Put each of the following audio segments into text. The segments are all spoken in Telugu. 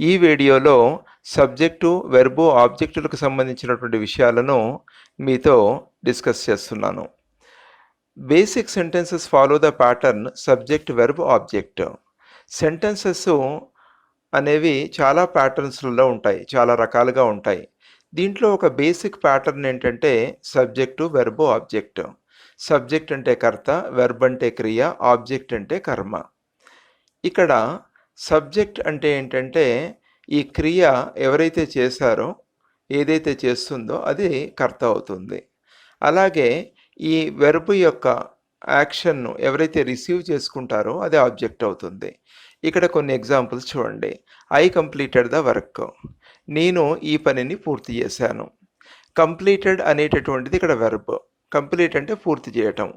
ఈ వీడియోలో సబ్జెక్టు వెర్బు ఆబ్జెక్టులకు సంబంధించినటువంటి విషయాలను మీతో డిస్కస్ చేస్తున్నాను. Basic sentences follow the pattern subject verb object sentences అనేవి చాలా ప్యాటర్న్స్లలో ఉంటాయి చాలా రకాలుగా ఉంటాయి. దీంట్లో ఒక బేసిక్ ప్యాటర్న్ ఏంటంటే సబ్జెక్టు వెర్బు ఆబ్జెక్ట్ సబ్జెక్ట్ అంటే కర్త వెర్బ్ అంటే క్రియ ఆబ్జెక్ట్ అంటే కర్మ. ఇక్కడ సబ్జెక్ట్ అంటే ఏంటంటే ఈ క్రియ ఎవరైతే చేశారో ఏదైతే చేస్తుందో అది కర్త అవుతుంది. అలాగే ఈ వెర్బ్ యొక్క యాక్షన్ను ఎవరైతే రిసీవ్ చేసుకుంటారో అది ఆబ్జెక్ట్ అవుతుంది. ఇక్కడ కొన్ని ఎగ్జాంపుల్స్ చూడండి. ఐ కంప్లీటెడ్ ద వర్క్ నేను ఈ పనిని పూర్తి చేశాను. కంప్లీటెడ్ అనేటటువంటిది ఇక్కడ వెర్బ్ కంప్లీట్ అంటే పూర్తి చేయటం.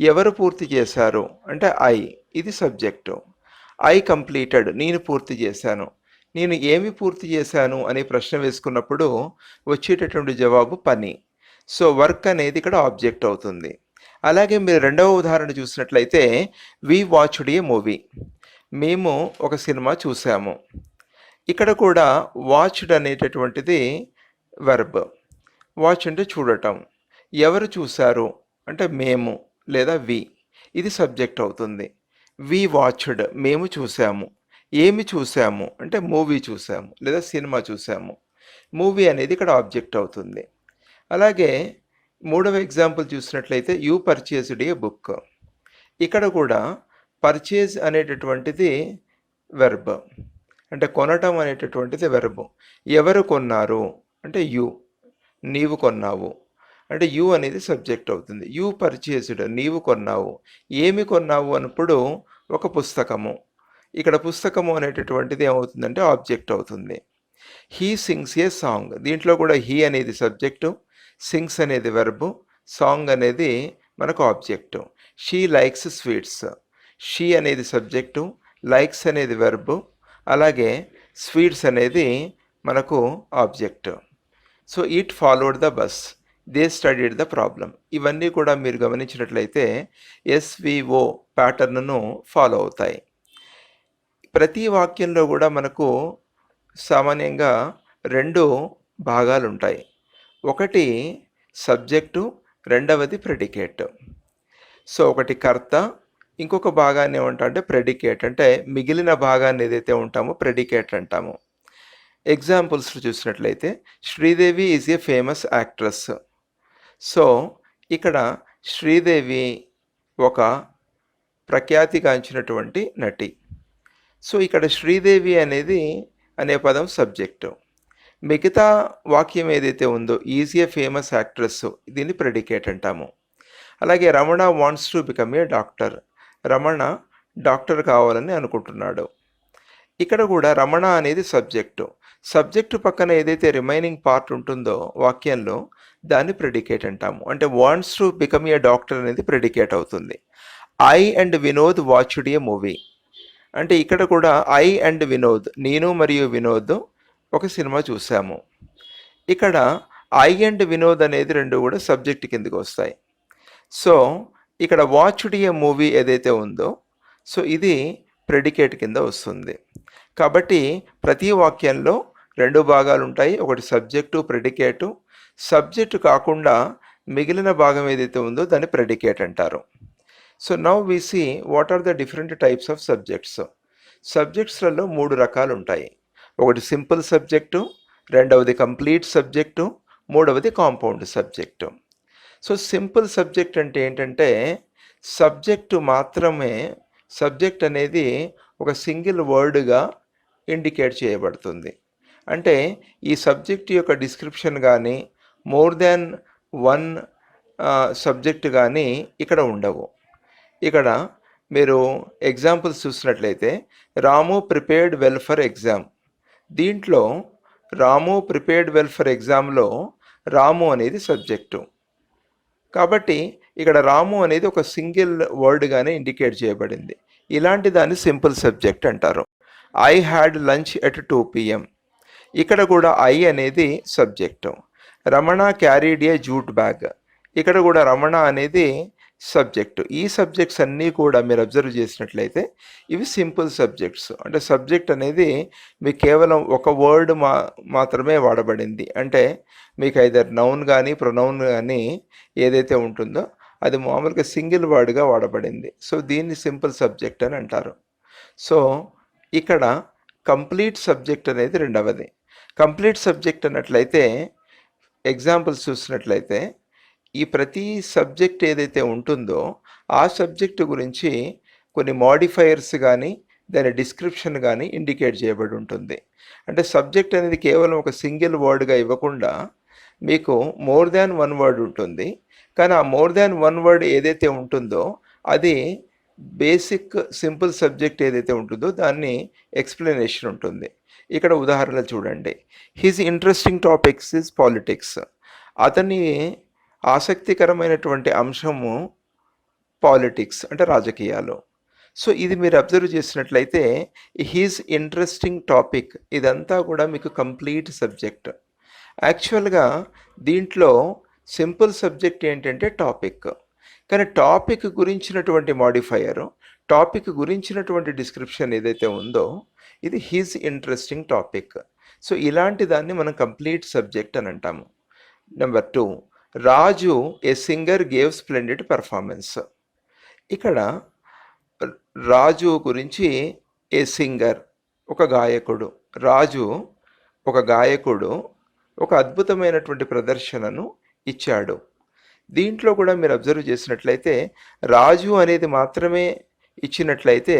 ఎవరు పూర్తి చేశారు? అంటే ఐ ఇది సబ్జెక్టు ఐ కంప్లీటెడ్ నేను పూర్తి చేశాను. నేను ఏమి పూర్తి చేశాను అనే ప్రశ్న వేసుకున్నప్పుడు వచ్చేటటువంటి జవాబు పని. సో వర్క్ అనేది ఇక్కడ ఆబ్జెక్ట్ అవుతుంది. అలాగే మీరు రెండవ ఉదాహరణ చూసినట్లయితే వి వాచ్డ్ ఏ మూవీ మేము ఒక సినిమా చూసాము ఇక్కడ కూడా వాచ్డ్ అనేటటువంటిది వెర్బ్ వాచ్ అంటే చూడటం. ఎవరు చూశారు? అంటే మేము లేదా వి ఇది సబ్జెక్ట్ అవుతుంది. వి వాచ్డ్ మేము చూసాము. ఏమి చూసాము? అంటే మూవీ చూసాము లేదా సినిమా చూసాము. మూవీ అనేది ఇక్కడ ఆబ్జెక్ట్ అవుతుంది. అలాగే మూడవ ఎగ్జాంపుల్ చూసినట్లయితే యూ పర్చేజ్డ్ ఏ బుక్ ఇక్కడ కూడా పర్చేజ్ అనేటటువంటిది వెర్బ్ అంటే కొనటం అనేటటువంటిది వెర్బ్ ఎవరు కొన్నారు? అంటే యు నీవు కొన్నావు. అంటే యు అనేది సబ్జెక్ట్ అవుతుంది. యు పర్చేస్డ్ నీవు కొన్నావు. ఏమి కొన్నావు అన్నప్పుడు ఒక పుస్తకము. ఇక్కడ పుస్తకము అనేటటువంటిది ఏమవుతుందంటే ఆబ్జెక్ట్ అవుతుంది. He sings a song. దీంట్లో కూడా హీ అనేది సబ్జెక్టు సింగ్స్ అనేది వెర్బు సాంగ్ అనేది మనకు object. She likes sweets. She అనేది సబ్జెక్టు లైక్స్ అనేది వెర్బు అలాగే స్వీట్స్ అనేది మనకు object. So it followed the bus. They studied the problem ఇవన్నీ కూడా మీరు గమనించినట్లయితే ఎస్విఓ ప్యాటర్న్ను ఫాలో అవుతాయి. ప్రతి వాక్యంలో కూడా మనకు సామాన్యంగా రెండు భాగాలు ఉంటాయి ఒకటి సబ్జెక్టు రెండవది ప్రెడికేట్. సో ఒకటి కర్త ఇంకొక భాగాన్ని ఏమంటా అంటే ప్రెడికేట్. అంటే మిగిలిన భాగాన్ని ఏదైతే ఉంటామో ప్రెడికేట్ అంటాము. ఎగ్జాంపుల్స్ చూసినట్లయితే Sridevi is a famous actress. So ఇక్కడ శ్రీదేవి ఒక ప్రఖ్యాతిగాంచినటువంటి నటి. సో ఇక్కడ శ్రీదేవి అనేది అనే పదం సబ్జెక్టు. మిగతా వాక్యం ఏదైతే ఉందో ఈజీ ఫేమస్ యాక్ట్రెస్ దీన్ని ప్రెడికేట్ అంటాము. అలాగే Ramana wants to become a doctor. Ramana doctor కావాలని అనుకుంటున్నాడు. ఇక్కడ కూడా రమణ అనేది సబ్జెక్టు. సబ్జెక్టు పక్కన ఏదైతే రిమైనింగ్ పార్ట్ ఉంటుందో వాక్యంలో దాన్ని ప్రెడికేట్ అంటాము. అంటే wants to become a doctor అనేది ప్రెడికేట్ అవుతుంది. I and Vinod watched a movie అంటే ఇక్కడ కూడా ఐ అండ్ వినోద్ నేను మరియు వినోద్ ఒక సినిమా చూసాము. ఇక్కడ ఐ అండ్ వినోద్ అనేది రెండు కూడా సబ్జెక్ట్ కిందకి వస్తాయి. సో ఇక్కడ వాచ్డ్ ఏ మూవీ ఏదైతే ఉందో సో ఇది ప్రెడికేట్ కింద వస్తుంది. కాబట్టి ప్రతి వాక్యంలో రెండు భాగాలు ఉంటాయి. ఒకటి సబ్జెక్టు ప్రెడికేటు సబ్జెక్టు కాకుండా మిగిలిన భాగం ఏదైతే ఉందో దాన్ని ప్రెడికేట్ అంటారు. So now we see what are the different types of subjects సబ్జెక్ట్స్లలో మూడు రకాలు ఉంటాయి. ఒకటి సింపుల్ సబ్జెక్టు రెండవది కంప్లీట్ సబ్జెక్టు మూడవది compound subject. So simple subject అంటే ఏంటంటే సబ్జెక్టు మాత్రమే సబ్జెక్ట్ అనేది ఒక సింగిల్ వర్డ్గా ఇండికేట్ చేయబడుతుంది. అంటే ఈ సబ్జెక్ట్ యొక్క డిస్క్రిప్షన్ కానీ మోర్ దాన్ వన్ సబ్జెక్ట్ కానీ ఇక్కడ ఉండవు. ఇక్కడ మీరు ఎగ్జాంపుల్స్ చూసినట్లయితే రాము ప్రిపేర్డ్ వెల్ఫర్ ఎగ్జామ్. దీంట్లో రాము ప్రిపేర్డ్ వెల్ఫర్ ఎగ్జామ్లో రాము అనేది సబ్జెక్టు. కాబట్టి ఇక్కడ రాము అనేది ఒక సింగిల్ వర్డ్గానే ఇండికేట్ చేయబడింది. ఇలాంటి దాన్ని సింపుల్ సబ్జెక్ట్ అంటారు. I had lunch at two PM. ఇక్కడ కూడా ఐ అనేది subject. Ramana carried a jute bag ఇక్కడ కూడా రమణ అనేది సబ్జెక్టు ఈ సబ్జెక్ట్స్ అన్నీ కూడా మీరు అబ్జర్వ్ చేసినట్లయితే ఇవి సింపుల్ సబ్జెక్ట్స్ అంటే సబ్జెక్ట్ అనేది మీకు కేవలం ఒక వర్డ్ మా మాత్రమే వాడబడింది. అంటే మీకు ఐదర్ నౌన్ కానీ ప్రొనౌన్ కానీ ఏదైతే ఉంటుందో అది మామూలుగా సింగిల్ వర్డ్గా వాడబడింది. సో దీన్ని సింపుల్ సబ్జెక్ట్ అని అంటారు. సో ఇక్కడ కంప్లీట్ సబ్జెక్ట్ అనేది రెండవది. కంప్లీట్ సబ్జెక్ట్ అన్నట్లయితే ఎగ్జాంపుల్స్ చూసినట్లయితే ఈ ప్రతి సబ్జెక్ట్ ఏదైతే ఉంటుందో ఆ సబ్జెక్టు గురించి కొన్ని మాడిఫైయర్స్ కానీ దాని డిస్క్రిప్షన్ కానీ ఇండికేట్ చేయబడి ఉంటుంది. అంటే సబ్జెక్ట్ అనేది కేవలం ఒక సింగిల్ వర్డ్గా ఇవ్వకుండా మీకు మోర్ దాన్ వన్ వర్డ్ ఉంటుంది. కానీ ఆ మోర్ దాన్ వన్ వర్డ్ ఏదైతే ఉంటుందో అది బేసిక్ సింపుల్ సబ్జెక్ట్ ఏదైతే ఉంటుందో దాన్ని ఎక్స్ప్లెనేషన్ ఉంటుంది. ఇక్కడ ఉదాహరణలు చూడండి. His interesting topics is politics అతని ఆసక్తికరమైనటువంటి అంశము పాలిటిక్స్ అంటే రాజకీయాలు. సో ఇది మీరు అబ్జర్వ్ చేసినట్లయితే హీజ్ ఇంట్రెస్టింగ్ టాపిక్ ఇదంతా కూడా మీకు కంప్లీట్ సబ్జెక్ట్ యాక్చువల్గా దీంట్లో సింపుల్ సబ్జెక్ట్ ఏంటంటే టాపిక్ కానీ టాపిక్ గురించినటువంటి మాడిఫైయర్ టాపిక్ గురించినటువంటి డిస్క్రిప్షన్ ఏదైతే ఉందో ఇది హీజ్ ఇంట్రెస్టింగ్ టాపిక్. సో ఇలాంటి దాన్ని మనం కంప్లీట్ సబ్జెక్ట్ అని అంటాము. Number two Raju a singer gave splendid performance. ఇక్కడ రాజు గురించి ఏ సింగర్ ఒక గాయకుడు రాజు ఒక గాయకుడు ఒక అద్భుతమైనటువంటి ప్రదర్శనను ఇచ్చాడు. దీంట్లో కూడా మీరు అబ్జర్వ్ చేసినట్లయితే రాజు అనేది మాత్రమే ఇచ్చినట్లయితే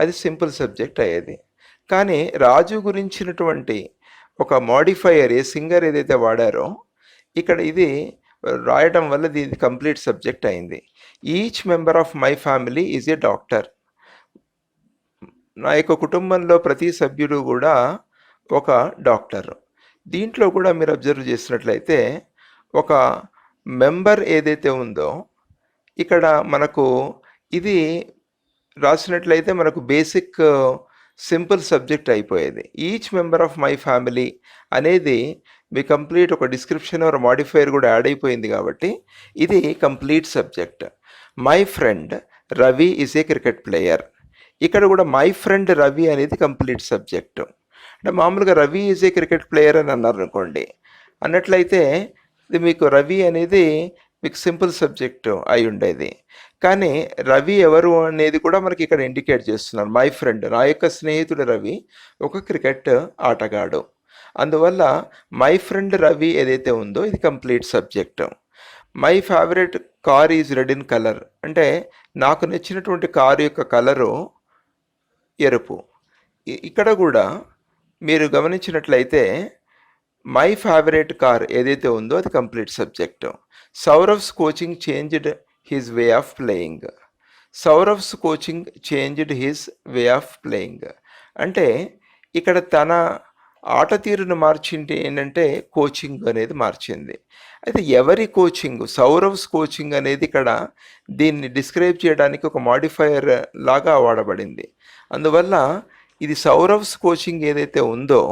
అది సింపుల్ సబ్జెక్ట్ అయ్యేది. కానీ రాజు గురించినటువంటి ఒక మోడిఫైయర్ ఏ సింగర్ ఏదైతే వాడారో ఇక్కడ ఇది రాయడం వల్ల ఇది కంప్లీట్ సబ్జెక్ట్ అయింది. Each member of my family is a doctor. నా యొక్క కుటుంబంలో ప్రతి సభ్యుడు కూడా ఒక డాక్టర్. దీంట్లో కూడా మీరు అబ్జర్వ్ చేసినట్లయితే ఒక మెంబర్ ఏదైతే ఉందో ఇక్కడ మనకు ఇది రాసినట్లయితే మనకు బేసిక్ సింపుల్ సబ్జెక్ట్ అయిపోయేది. Each member of my family అనేది మీ కంప్లీట్ ఒక డిస్క్రిప్షన్ ఆర్ మాడిఫైయర్ కూడా యాడ్ అయిపోయింది కాబట్టి ఇది complete subject. My friend Ravi is a cricket player ఇక్కడ కూడా మై ఫ్రెండ్ రవి అనేది కంప్లీట్ సబ్జెక్టు. అంటే మామూలుగా Ravi is a cricket player అని అన్నారు అనుకోండి. అన్నట్లయితే ఇది మీకు రవి అనేది మీకు సింపుల్ సబ్జెక్టు అయి ఉండేది. కానీ రవి ఎవరు అనేది కూడా మనకి ఇక్కడ ఇండికేట్ చేస్తున్నారు. మై ఫ్రెండ్ నా యొక్క స్నేహితుడు రవి ఒక క్రికెట్ ఆటగాడు. అందువల్ల మై ఫ్రెండ్ రవి ఏదైతే ఉందో ఇది complete subject my favourite car is red in colour అంటే నాకు నచ్చినటువంటి కారు యొక్క కలరు ఎరుపు. ఇక్కడ కూడా మీరు గమనించినట్లయితే మై ఫేవరెట్ కార్ ఏదైతే ఉందో అది complete subject Sourav's coaching changed his way of playing Sourav's coaching changed his way of playing అంటే ఇక్కడ తన ఆట తీరును మార్చింది ఏంటంటే కోచింగ్ అనేది మార్చింది. అయితే ఎవరి కోచింగ్ సౌరవ్స్ కోచింగ్ అనేది ఇక్కడ దీన్ని డిస్క్రైబ్ చేయడానికి ఒక మాడిఫైయర్ లాగా వాడబడింది. అందువల్ల ఇది సౌరవ్స్ కోచింగ్ ఏదైతే ఉందో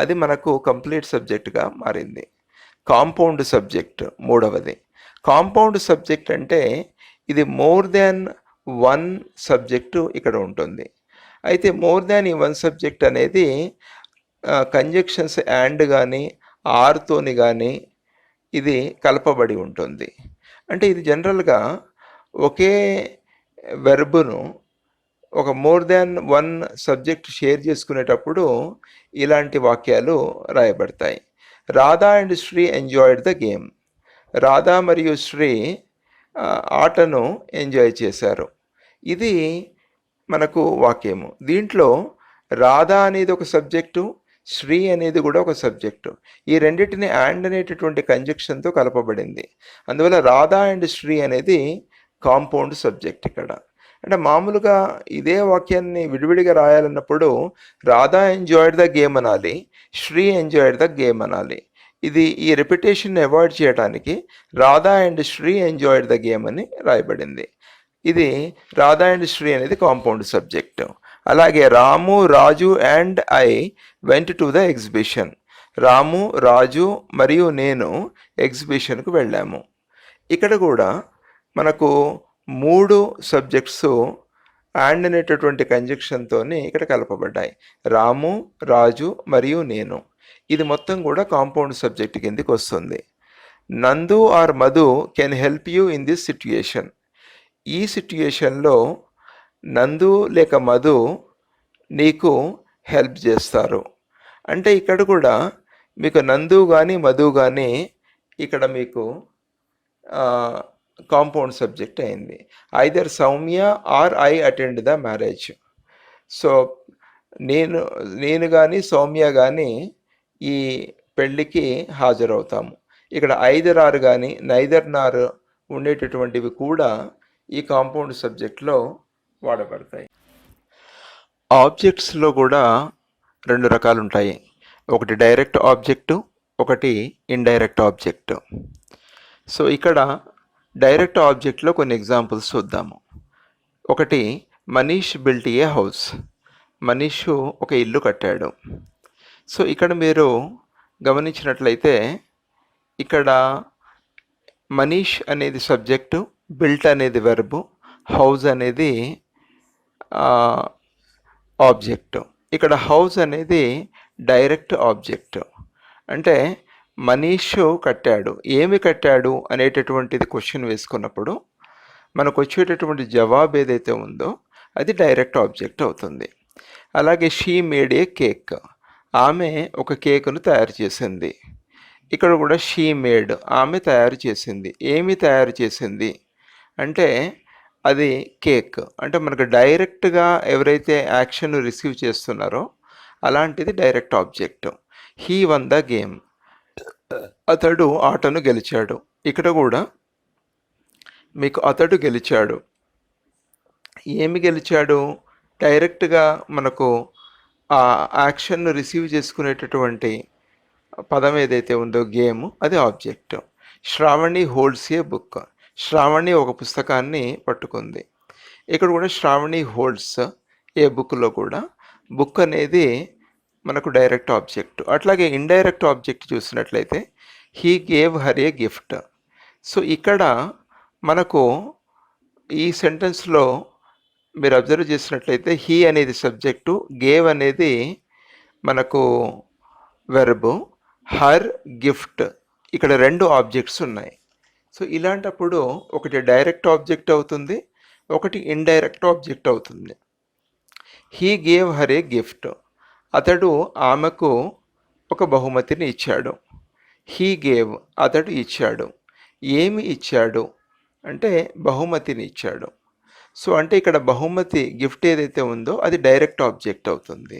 అది మనకు కంప్లీట్ సబ్జెక్ట్గా మారింది. కాంపౌండ్ సబ్జెక్ట్ మూడవది. కాంపౌండ్ సబ్జెక్ట్ అంటే ఇది మోర్ దాన్ వన్ సబ్జెక్టు ఇక్కడ ఉంటుంది. అయితే మోర్ దాన్ ఈ వన్ సబ్జెక్ట్ అనేది కంజక్షన్స్ యాండ్ కానీ ఆర్తోని కానీ ఇది కలపబడి ఉంటుంది. అంటే ఇది జనరల్గా ఒకే వెర్బును ఒక more than one subject share చేసుకునేటప్పుడు ఇలాంటి వాక్యాలు రాయబడతాయి. Radha and Sri enjoyed the game Radha మరియు శ్రీ ఆటను ఎంజాయ్ చేశారు. ఇది మనకు వాక్యము. దీంట్లో రాధా అనేది ఒక సబ్జెక్టు శ్రీ అనేది కూడా ఒక సబ్జెక్టు. ఈ రెండింటిని అండ్ అనేటటువంటి కంజక్షన్తో కలపబడింది. అందువల్ల రాధా అండ్ శ్రీ అనేది కాంపౌండ్ సబ్జెక్ట్ ఇక్కడ. అంటే మామూలుగా ఇదే వాక్యాన్ని విడివిడిగా రాయాలన్నప్పుడు రాధా ఎంజాయిడ్ ద గేమ్ అనాలి శ్రీ ఎంజాయిడ్ ద గేమ్ అనాలి. ఇది ఈ రెప్యుటేషన్ అవాయిడ్ చేయడానికి Radha and Sri enjoyed the game అని రాయబడింది. ఇది రాధా అండ్ శ్రీ అనేది కాంపౌండ్ సబ్జెక్ట్ అలాగే Ramu Raju and I went to the exhibition Ramu Raju మరియు నేను ఎగ్జిబిషన్కు వెళ్ళాము. ఇక్కడ కూడా మనకు మూడు సబ్జెక్ట్స్ అండ్ అనేటటువంటి కంజక్షన్తో ఇక్కడ కలపబడ్డాయి. రాము రాజు మరియు నేను. ఇది మొత్తం కూడా కాంపౌండ్ సబ్జెక్ట్ కిందకి వస్తుంది. Nandu or Madhu can help you in this situation. ఈ సిట్యుయేషన్లో నందు లేక మధు నీకు హెల్ప్ చేస్తారు. అంటే ఇక్కడ కూడా మీకు నందు కానీ మధు కానీ ఇక్కడ మీకు కాంపౌండ్ సబ్జెక్ట్ అయింది. Either Soumya or I attend the marriage. So నేను నేను కానీ సౌమ్య కానీ ఈ పెళ్ళికి హాజరవుతాము. ఇక్కడ ఐదర్ కానీ నైదర్ నార్ ఉండేటటువంటివి కూడా ఈ కాంపౌండ్ సబ్జెక్ట్లో వాడబడతాయి. ఆబ్జెక్ట్స్లో కూడా రెండు రకాలు ఉంటాయి ఒకటి డైరెక్ట్ ఆబ్జెక్టు ఒకటి ఇండైరెక్ట్ ఆబ్జెక్టు. సో ఇక్కడ డైరెక్ట్ ఆబ్జెక్ట్లో కొన్ని ఎగ్జాంపుల్స్ చూద్దాము. ఒకటి Manish built a house. Manish ఒక ఇల్లు కట్టాడు. సో ఇక్కడ మీరు గమనించినట్లయితే ఇక్కడ మనీష్ అనేది సబ్జెక్టు బిల్ట్ అనేది వెర్బు హౌస్ అనేది ఆబ్జెక్ట్. ఇక్కడ హౌస్ అనేది డైరెక్ట్ ఆబ్జెక్ట్. అంటే మనీష్ కట్టాడు. ఏమి కట్టాడు అనేటటువంటిది క్వశ్చన్ వేసుకున్నప్పుడు మనకు వచ్చేటటువంటి జవాబు ఏదైతే ఉందో అది డైరెక్ట్ ఆబ్జెక్ట్ అవుతుంది. అలాగే షీ మేడ్ ఏ కేక్. ఆమె ఒక కేకును తయారు చేసింది. ఇక్కడ కూడా షీ మేడ్ ఆమె తయారు చేసింది. ఏమి తయారు చేసింది? అంటే అది కేక్. అంటే మనకు డైరెక్ట్గా ఎవరైతే యాక్షన్ రిసీవ్ చేస్తున్నారో అలాంటిది direct object. He won the game. అతడు ఆటను గెలిచాడు. ఇక్కడ కూడా మీకు అతడు గెలిచాడు. ఏమి గెలిచాడు? డైరెక్ట్గా మనకు ఆ యాక్షన్ను రిసీవ్ చేసుకునేటటువంటి పదం ఏదైతే ఉందో గేమ్ అది object. Shravani holds a book. Shravani ఒక పుస్తకాన్ని పట్టుకుంది. ఇక్కడ కూడా శ్రావణి హోల్డ్స్ ఏ బుక్లో కూడా బుక్ అనేది మనకు డైరెక్ట్ ఆబ్జెక్ట్. అట్లాగే ఇండైరెక్ట్ ఆబ్జెక్ట్ చూసినట్లయితే he gave her a gift. So ఇక్కడ మనకు ఈ సెంటెన్స్లో మీరు అబ్జర్వ్ చేసినట్లయితే హీ అనేది సబ్జెక్టు గేవ్ అనేది మనకు వెర్బు హర్ గిఫ్ట్ ఇక్కడ రెండు ఆబ్జెక్ట్స్ ఉన్నాయి. సో ఇలాంటప్పుడు ఒకటి డైరెక్ట్ ఆబ్జెక్ట్ అవుతుంది ఒకటి ఇండైరెక్ట్ ఆబ్జెక్ట్ అవుతుంది. He gave her a gift అతడు ఆమెకు ఒక బహుమతిని ఇచ్చాడు. హీ గేవ్ అతడు ఇచ్చాడు. ఏమి ఇచ్చాడు? అంటే బహుమతిని ఇచ్చాడు. సో అంటే ఇక్కడ బహుమతి గిఫ్ట్ ఏదైతే ఉందో అది డైరెక్ట్ ఆబ్జెక్ట్ అవుతుంది.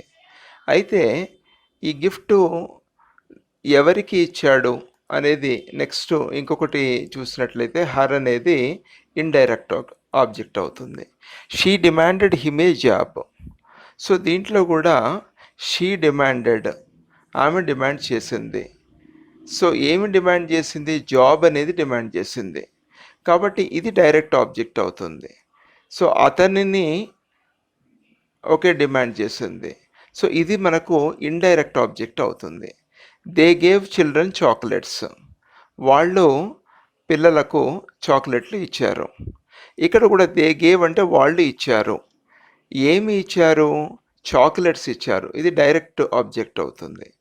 అయితే ఈ గిఫ్ట్ ఎవరికి ఇచ్చాడు అనేది నెక్స్ట్ ఇంకొకటి చూసినట్లయితే హర్ అనేది ఇండైరెక్ట్ ఆబ్జెక్ట్ అవుతుంది. She demanded him a job. So దీంట్లో కూడా షీ డిమాండెడ్ ఆమె డిమాండ్ చేసింది. సో ఏమి డిమాండ్ చేసింది? జాబ్ అనేది డిమాండ్ చేసింది. కాబట్టి ఇది డైరెక్ట్ ఆబ్జెక్ట్ అవుతుంది. సో అతనిని ఒకే డిమాండ్ చేసింది. సో ఇది మనకు ఇండైరెక్ట్ ఆబ్జెక్ట్ అవుతుంది. They gave children chocolates. వాళ్ళు పిల్లలకు చాక్లెట్లు ఇచ్చారు. ఇక్కడ కూడా దే గేవ్ అంటే వాళ్ళు ఇచ్చారు. ఏమి ఇచ్చారు? చాక్లెట్స్ ఇచ్చారు. ఇది డైరెక్ట్ ఆబ్జెక్ట్ అవుతుంది.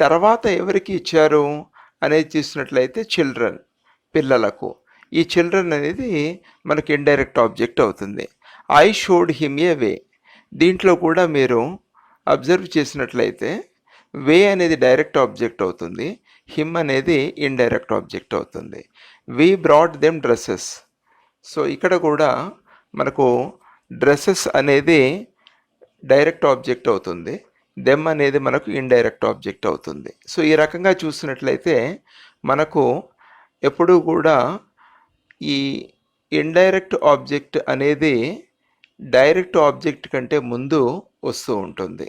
తర్వాత ఎవరికి ఇచ్చారు? అనేది చూసినట్లయితే చిల్డ్రన్ పిల్లలకు. ఈ చిల్డ్రన్ అనేది మనకి ఇండైరెక్ట్ ఆబ్జెక్ట్ అవుతుంది. I showed him a way దీంట్లో కూడా మీరు అబ్జర్వ్ చేసినట్లయితే వే అనేది డైరెక్ట్ ఆబ్జెక్ట్ అవుతుంది. హిమ్ అనేది ఇండైరెక్ట్ ఆబ్జెక్ట్ అవుతుంది. We brought them dresses so ఇక్కడ కూడా మనకు డ్రెస్సెస్ అనేది డైరెక్ట్ ఆబ్జెక్ట్ అవుతుంది. దెమ్ అనేది మనకు ఇండైరెక్ట్ ఆబ్జెక్ట్ అవుతుంది. సో ఈ రకంగా చూసినట్లయితే మనకు ఎప్పుడూ కూడా ఈ ఇండైరెక్ట్ ఆబ్జెక్ట్ అనేది డైరెక్ట్ ఆబ్జెక్ట్ కంటే ముందు వస్తూ ఉంటుంది.